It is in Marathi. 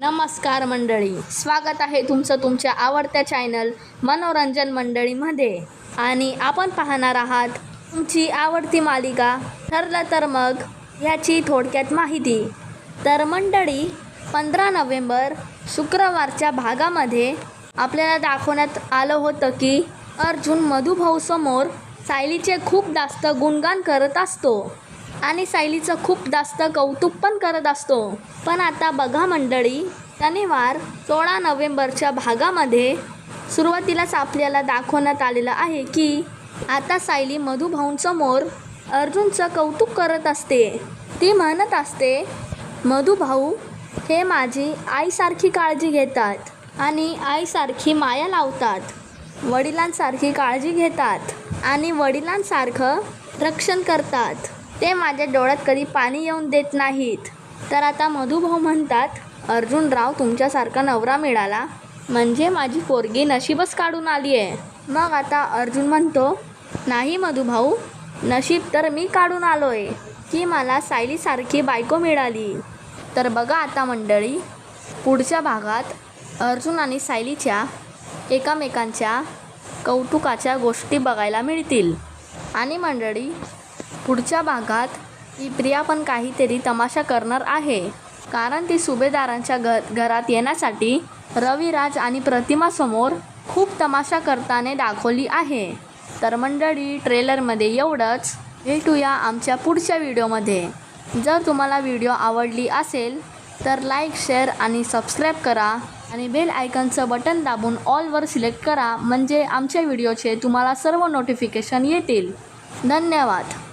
नमस्कार मंडळी. स्वागत आहे तुमचं तुमच्या आवडत्या चॅनल मनोरंजन मंडळीमध्ये. आणि आपण पाहणार आहात तुमची आवडती मालिका ठरलं तर मग ह्याची थोडक्यात माहिती. तर मंडळी पंधरा नोव्हेंबर शुक्रवारच्या भागामध्ये आपल्याला दाखवण्यात आलं होतं की अर्जुन मधुभाऊसमोर सायलीचे खूप जास्त गुणगान करत असतो. आणि सायलीचं खूप जास्त कौतुक पण करत असतो. पण आता बघा मंडळी शनिवार सोळा नोव्हेंबरच्या भागामध्ये सुरुवातीलाच आपल्याला दाखवण्यात आलेलं आहे की आता सायली मधुभाऊंसमोर अर्जुनचं कौतुक करत असते. ती म्हणत असते मधुभाऊ हे माझी आईसारखी काळजी घेतात आणि आईसारखी माया लावतात. वडिलांसारखी काळजी घेतात आणि वडिलांसारखं रक्षण करतात. ते माझ्या डोळ्यात कधी पाणी येऊन देत नाहीत. तर आता मधुभाऊ म्हणतात अर्जुन राव तुमच्यासारखा नवरा मिळाला. म्हणजे माझी पोरगी नशीबच काढून आली आहे मग आता अर्जुन म्हणतो नाही मधुभाऊ नशीब तर मी काढून आलो आहे की मला सायलीसारखी बायको मिळाली. तर बघा आता मंडळी पुढच्या भागात अर्जुन आणि सायलीच्या एकामेकांच्या कौतुकाच्या गोष्टी बघायला मिळतील. आणि मंडळी पुढच्या भागात ती प्रिया पण काहीतरी तमाशा करणार आहे. कारण ती सुभेदारांच्या घ घरात येण्यासाठी रविराज आणि प्रतिमासमोर खूप तमाशा करताना दाखवली आहे. तर मंडळी ट्रेलरमध्ये एवढंच. भेटूया आमच्या पुढच्या व्हिडिओमध्ये. जर तुम्हाला व्हिडिओ आवडली असेल तर लाईक शेअर आणि सबस्क्राईब करा आणि बेल आयकनचं बटन दाबून ऑलवर सिलेक्ट करा. म्हणजे आमच्या व्हिडिओचे तुम्हाला सर्व नोटिफिकेशन येतील. धन्यवाद.